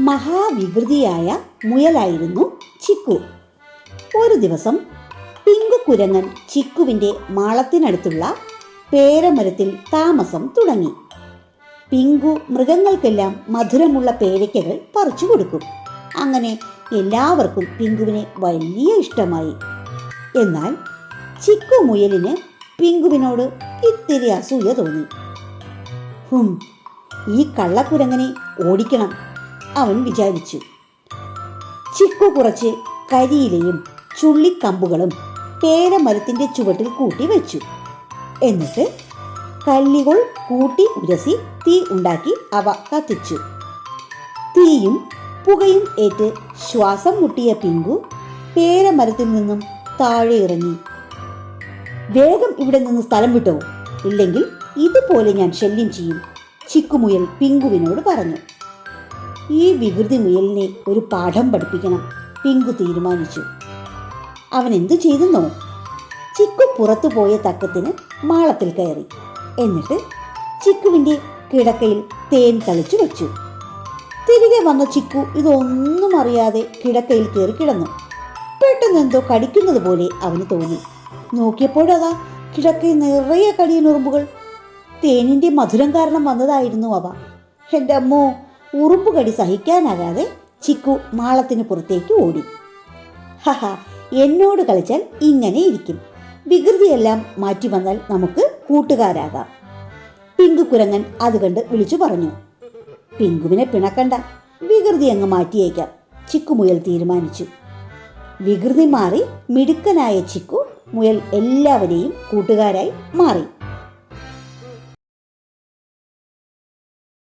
മഹാവികൃതിയായ മുയലായിരുന്നു ചിക്കു. ഒരു ദിവസം പിങ്കു കുരങ്ങൻ ചിക്കുവിന്റെ മാളത്തിനടുത്തുള്ള പേരമരത്തിൽ താമസം തുടങ്ങി. പിങ്കു മൃഗങ്ങൾക്കെല്ലാം മധുരമുള്ള പേരയ്ക്കകൾ പറിച്ചു കൊടുക്കും. അങ്ങനെ എല്ലാവർക്കും പിങ്കുവിനെ വലിയ ഇഷ്ടമായി. എന്നാൽ ചിക്കു മുയലിന് പിങ്കുവിനോട് ഇത്തിരി അസൂയ തോന്നി. ഈ കള്ളക്കുരങ്ങനെ ഓടിക്കണം. അവൻ വിചാരിച്ചു. ചിക്കു കുറച്ച് കരിയിലയും ചുള്ളിക്കമ്പുകളും പേരമരത്തിന്റെ ചുവട്ടിൽ കൂട്ടി വെച്ചു. എന്നിട്ട് കല്ലുകൾ കൂട്ടി ഉരസി തീ ഉണ്ടാക്കി അവ കത്തിച്ചു. തീയും പുകയും ഏറ്റ് ശ്വാസം മുട്ടിയ പിങ്കു പേരമരത്തിൽ നിന്നും താഴെ ഇറങ്ങി. വേഗം ഇവിടെ നിന്ന് സ്ഥലം വിട്ടോ? ഇല്ലെങ്കിൽ ഇതുപോലെ ഞാൻ ശല്യം ചെയ്യും ചിക്കുമുയൽ പിങ്കുവിനോട് പറഞ്ഞു. ഈ വികൃതി മുയലിനെ ഒരു പാഠം പഠിപ്പിക്കണം പിങ്കു തീരുമാനിച്ചു. അവൻ എന്തു ചെയ്തെന്നോ? ചിക്കു പുറത്തു പോയ തക്കത്തിന് മാളത്തിൽ കയറി. എന്നിട്ട് ചിക്കുവിന്റെ കിടക്കയിൽ തേൻ തളിച്ചു വെച്ചു. തിരികെ വന്ന ചിക്കു ഇതൊന്നും അറിയാതെ കിടക്കയിൽ കയറി കിടന്നു. പെട്ടെന്ന് എന്തോ കടിക്കുന്നത് പോലെ അവന് തോന്നി. നോക്കിയപ്പോഴതാ കിടക്കയിൽ നിറയെ കടിയനുറുമ്പുകൾ. തേനിന്റെ മധുരം കാരണം വന്നതായിരുന്നു അവ. എന്റെ അമ്മോ ഉറുമ്പുകടി സഹിക്കാനാകാതെ ചിക്കു മാളത്തിന് പുറത്തേക്ക് ഓടി. ഹഹ എന്നോട് കളിച്ചാൽ ഇങ്ങനെ ഇരിക്കും. വികൃതിയെല്ലാം മാറ്റി വന്നാൽ നമുക്ക് കൂട്ടുകാരാകാം. പിങ്കു കുരങ്ങൻ അത് കണ്ട് വിളിച്ചു പറഞ്ഞു. പിങ്കുവിനെ പിണക്കണ്ട. വികൃതി അങ്ങ് മാറ്റിയേക്കാം. ചിക്കു മുയൽ തീരുമാനിച്ചു. വികൃതി മാറി മിടുക്കനായ ചിക്കു മുയൽ എല്ലാവരെയും കൂട്ടുകാരായി മാറി.